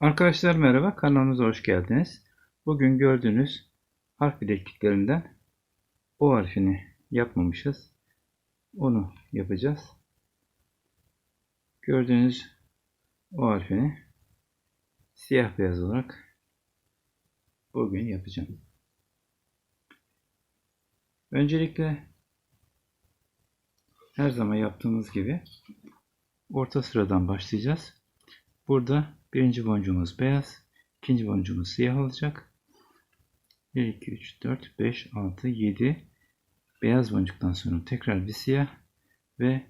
Arkadaşlar merhaba, kanalımıza hoş geldiniz. Bugün gördüğünüz harf bilekliklerinden O harfini yapmamışız. Onu yapacağız. Gördüğünüz O harfini siyah beyaz olarak bugün yapacağım. Öncelikle her zaman yaptığımız gibi orta sıradan başlayacağız. Burada birinci boncuğumuz beyaz, ikinci boncuğumuz siyah olacak. 1, 2, 3, 4, 5, 6, 7 beyaz boncuktan sonra tekrar bir siyah ve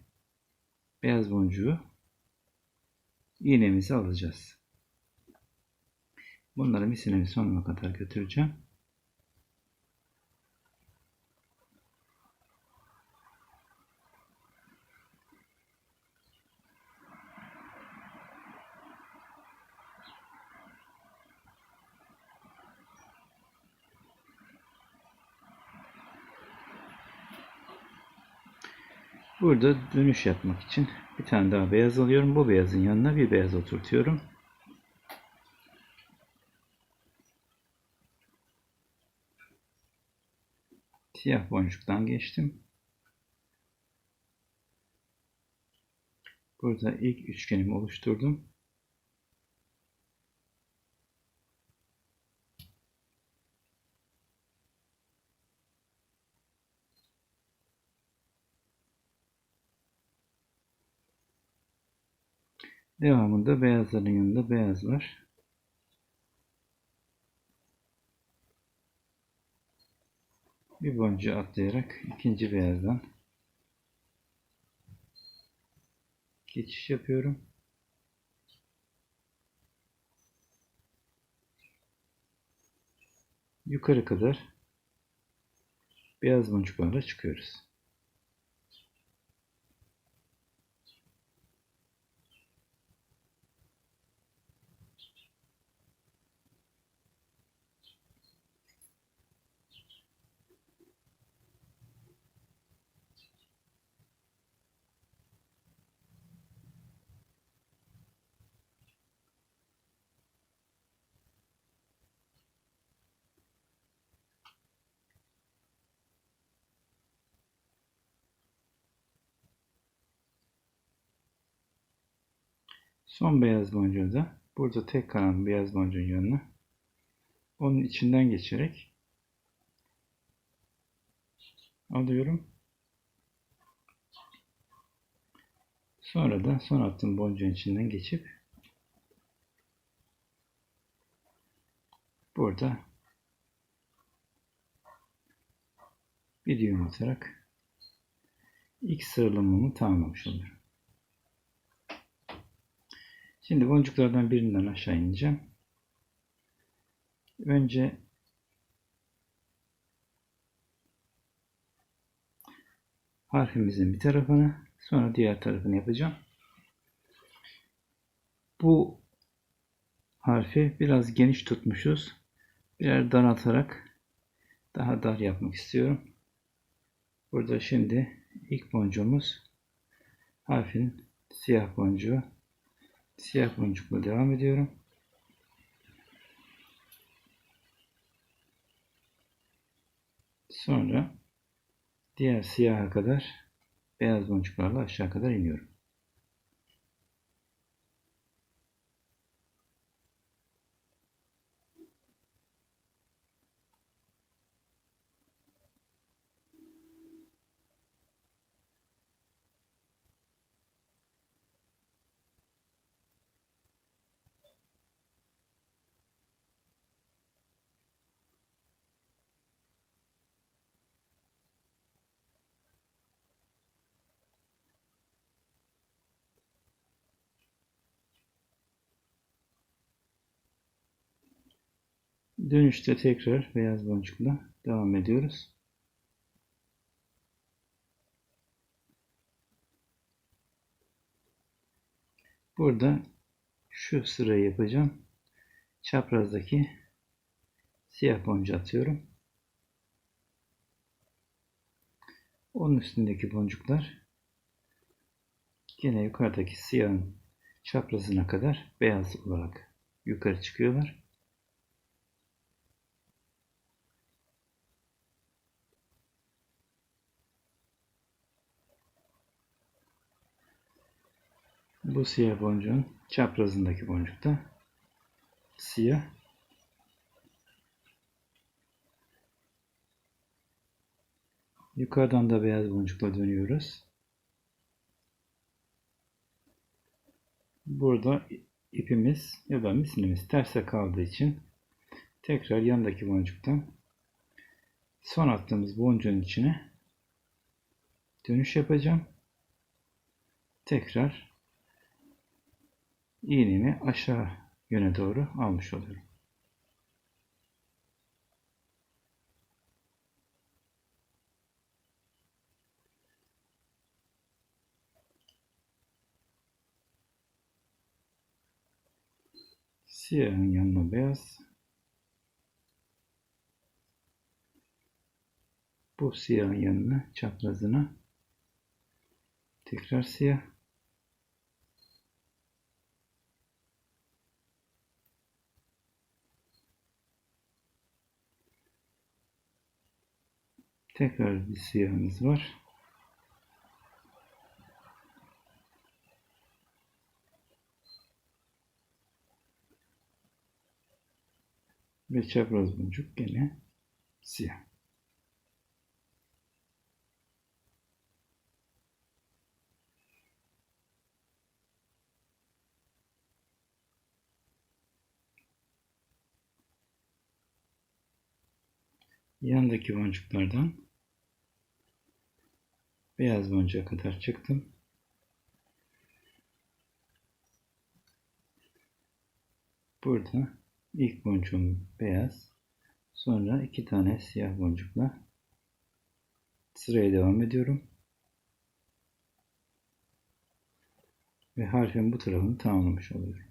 beyaz boncuğu iğnemizi alacağız. Bunları misinemi sonuna kadar götüreceğim. Burada dönüş yapmak için bir tane daha beyaz alıyorum. Bu beyazın yanına bir beyaz oturtuyorum. Siyah boncuktan geçtim. Burada ilk üçgenimi oluşturdum. Devamında beyazların yanında beyaz var. Bir boncuğu atlayarak ikinci beyazdan geçiş yapıyorum. Yukarı kadar beyaz boncuklarla çıkıyoruz. Son beyaz boncuğu da burada tek kalan beyaz boncuğun yanına onun içinden geçerek alıyorum. Sonra da son attığım boncuğun içinden geçip burada bir düğüm atarak ilk sıralamamı tamamlamış oluyorum. Şimdi boncuklardan birinden aşağı ineceğim. Önce harfimizin bir tarafını sonra diğer tarafını yapacağım. Bu harfi biraz geniş tutmuşuz. Birer daraltarak daha dar yapmak istiyorum. Burada şimdi ilk boncuğumuz harfin siyah boncuğu Siyah boncukla devam ediyorum. Sonra diğer siyaha kadar beyaz boncuklarla aşağı kadar iniyorum. Dönüşte tekrar beyaz boncukla devam ediyoruz. Burada şu sırayı yapacağım. Çaprazdaki siyah boncuğu atıyorum. Onun üstündeki boncuklar yine yukarıdaki siyahın çaprazına kadar beyaz olarak yukarı çıkıyorlar. Bu siyah boncuğun çaprazındaki boncukta siyah Yukarıdan da beyaz boncukla dönüyoruz. Burada ipimiz ya da misinimiz terse kaldığı için tekrar yandaki boncuktan son attığımız boncuğun içine dönüş yapacağım. Tekrar iğnemi aşağı yöne doğru almış oluyorum. Siyahın yanına beyaz. Bu siyahın yanına çaprazına tekrar siyah. Tekrar bir siyahımız var. Ve çapraz boncuk gene siyah. Yandaki boncuklardan beyaz boncuğa kadar çıktım. Burada ilk boncuğum beyaz. Sonra iki tane siyah boncukla sıraya devam ediyorum. Ve harfin bu tarafını tamamlamış oluyorum.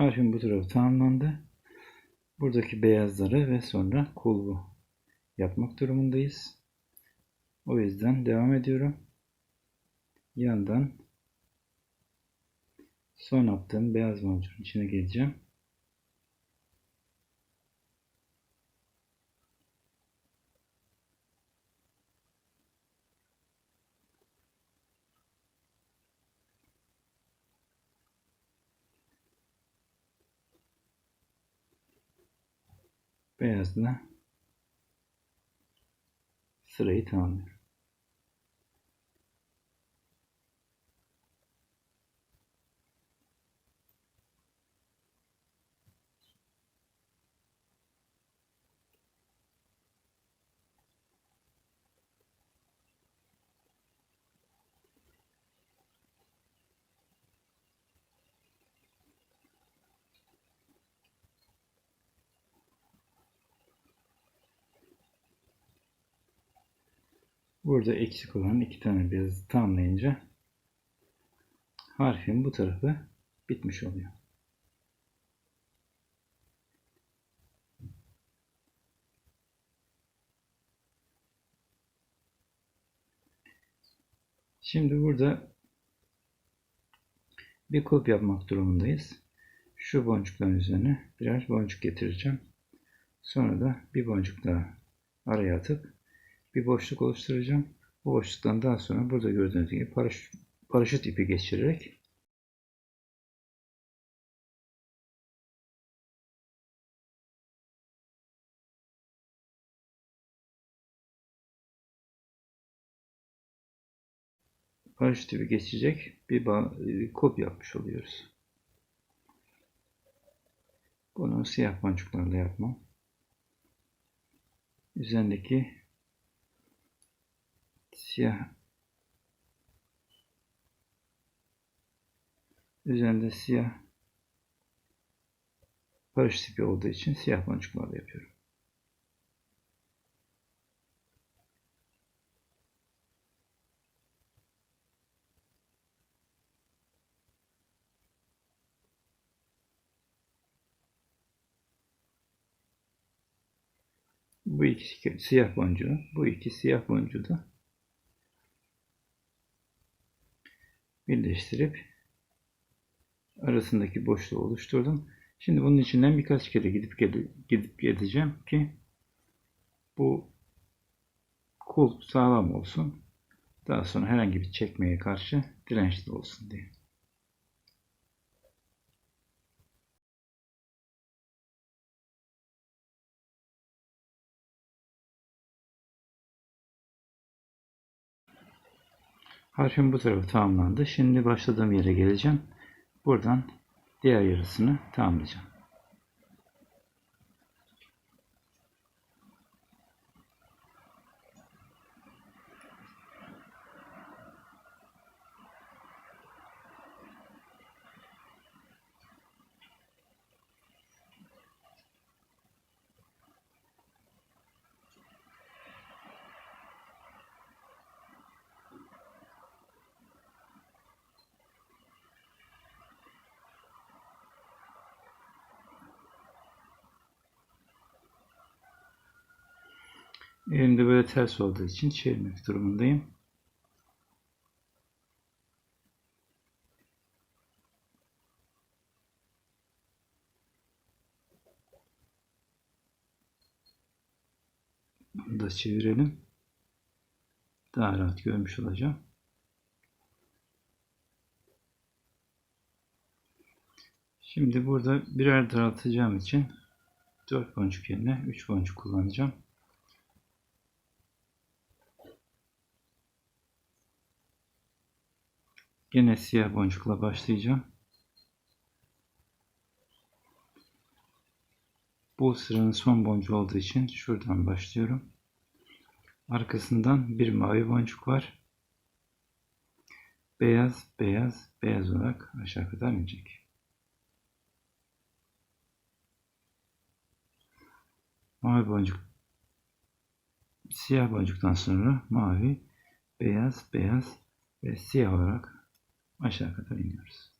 Harfin bu tarafı tamamlandı. Buradaki beyazları ve sonra kulbu yapmak durumundayız. O yüzden devam ediyorum. Yandan son attığım beyaz boncuğun içine geleceğim. Beyazla sırayı tamamlıyorum. Burada eksik olan iki tane beyazı tamamlayınca harfin bu tarafı bitmiş oluyor. Şimdi burada bir kulp yapmak durumundayız. Şu boncukların üzerine birer boncuk getireceğim. Sonra da bir boncuk daha araya atıp bir boşluk oluşturacağım. Bu boşluktan daha sonra burada gördüğünüz gibi paraşüt, paraşüt ipi geçirerek paraşüt ipi geçecek bir, kop yapmış oluyoruz. Bunu siyah boncuklarla yapmam. Üzerindeki siyah üzerinde siyah paraşüt ipi olduğu için siyah boncuklarla yapıyorum. Bu iki siyah boncuğu, bu iki siyah boncuğu da birleştirip arasındaki boşluğu oluşturdum. Şimdi bunun içinden birkaç kere gidip gel gidip geleceğim ki bu kul sağlam olsun. Daha sonra herhangi bir çekmeye karşı dirençli olsun diye. Harfim bu tarafı tamamlandı. Şimdi başladığım yere geleceğim. Buradan diğer yarısını tamamlayacağım. Elimde böyle ters olduğu için çevirmek durumundayım. Bunu da çevirelim. Daha rahat görmüş olacağım. Şimdi burada birer daraltacağım için 4 boncuk yerine 3 boncuk kullanacağım. Yine siyah boncukla başlayacağım. Bu sıranın son boncuğu olduğu için şuradan başlıyorum. Arkasından bir mavi boncuk var. Beyaz, beyaz, beyaz olarak aşağı kadar inecek. Mavi boncuk, siyah boncuktan sonra mavi, beyaz, beyaz ve siyah olarak aşağı kadar iniyoruz.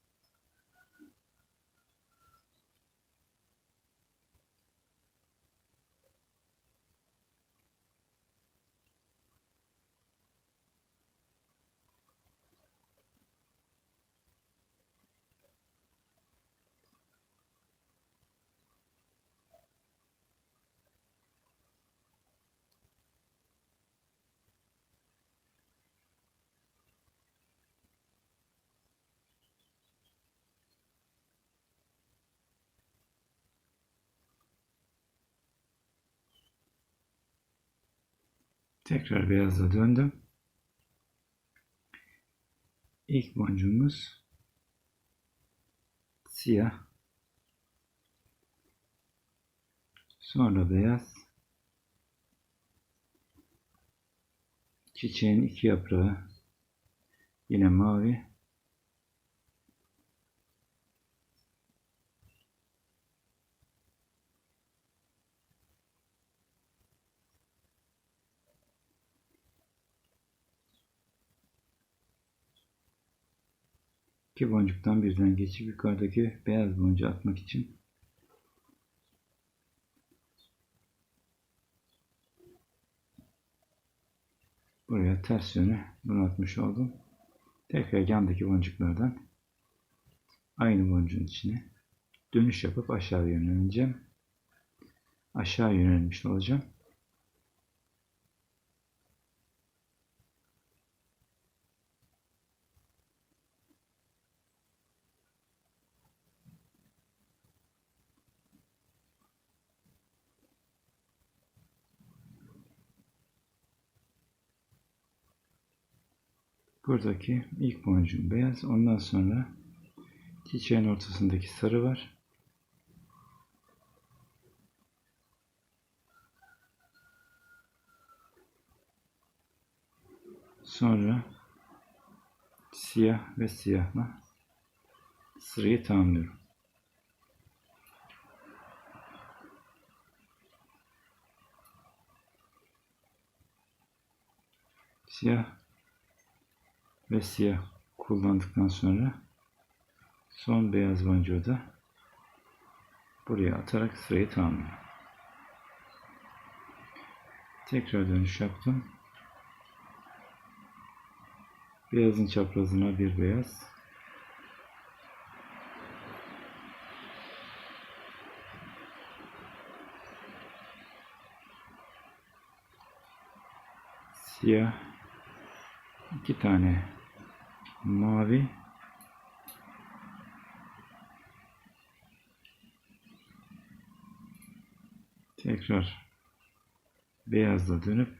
Tekrar beyaza döndüm. İlk boncuğumuz siyah. Sonra beyaz. Çiçeğin iki yaprağı yine mavi. İki boncuktan birden geçip yukarıdaki beyaz boncuğu atmak için buraya ters yöne bunu atmış oldum. Tekrar yandaki boncuklardan aynı boncuğun içine dönüş yapıp aşağı yöneleceğim. Aşağı yönelmiş olacağım. Buradaki ilk boncuğum beyaz. Ondan sonra çiçeğin ortasındaki sarı var. Sonra siyah ve siyahla sırayı tamamlıyorum. Siyah ve siyah kullandıktan sonra son beyaz boncuğu da buraya atarak sırayı tamamlıyorum. Tekrar dönüş yaptım. Beyazın çaprazına bir beyaz. Siyah. iki tane mavi. Tekrar beyazla dönüp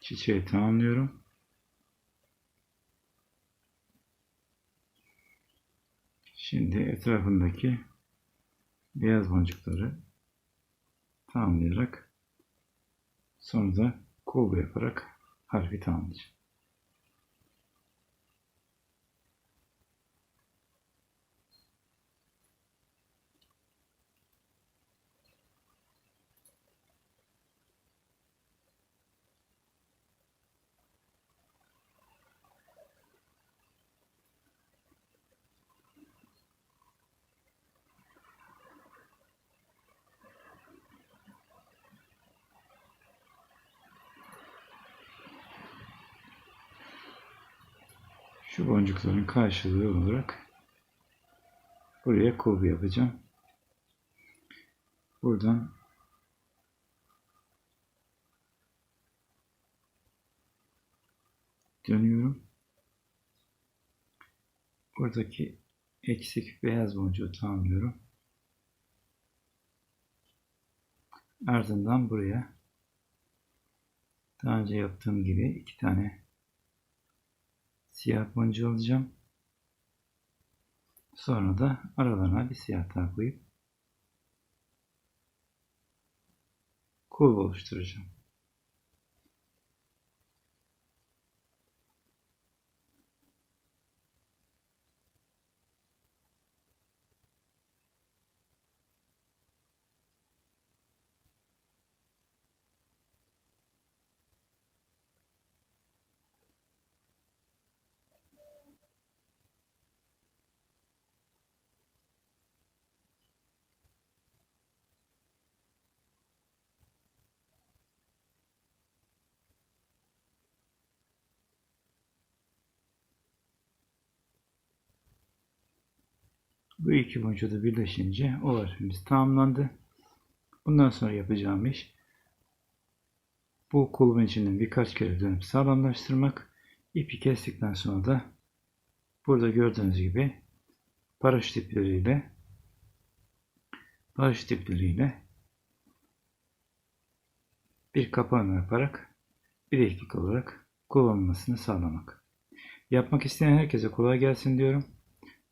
çiçeği tamamlıyorum. Şimdi etrafındaki beyaz boncukları tamamlayarak sonra da kulbu yaparak harfi tamamlayacağım. Şu boncukların karşılığı olarak buraya kulbu yapacağım. Buradan dönüyorum. Buradaki eksik beyaz boncuğu tamamlıyorum. Ardından buraya daha önce yaptığım gibi iki tane siyah boncuğu alacağım. Sonra da aralarına bir siyah daha koyup kulp oluşturacağım. Bu iki da birleşince o harfimiz tamamlandı. Bundan sonra yapacağım iş bu kulübün içinden birkaç kere dönüp sağlamlaştırmak. İpi kestikten sonra da burada gördüğünüz gibi paraşüt ipleriyle paraşüt ipleriyle bir kapağını yaparak bileklik olarak kullanılmasını sağlamak. Yapmak isteyen herkese kolay gelsin diyorum.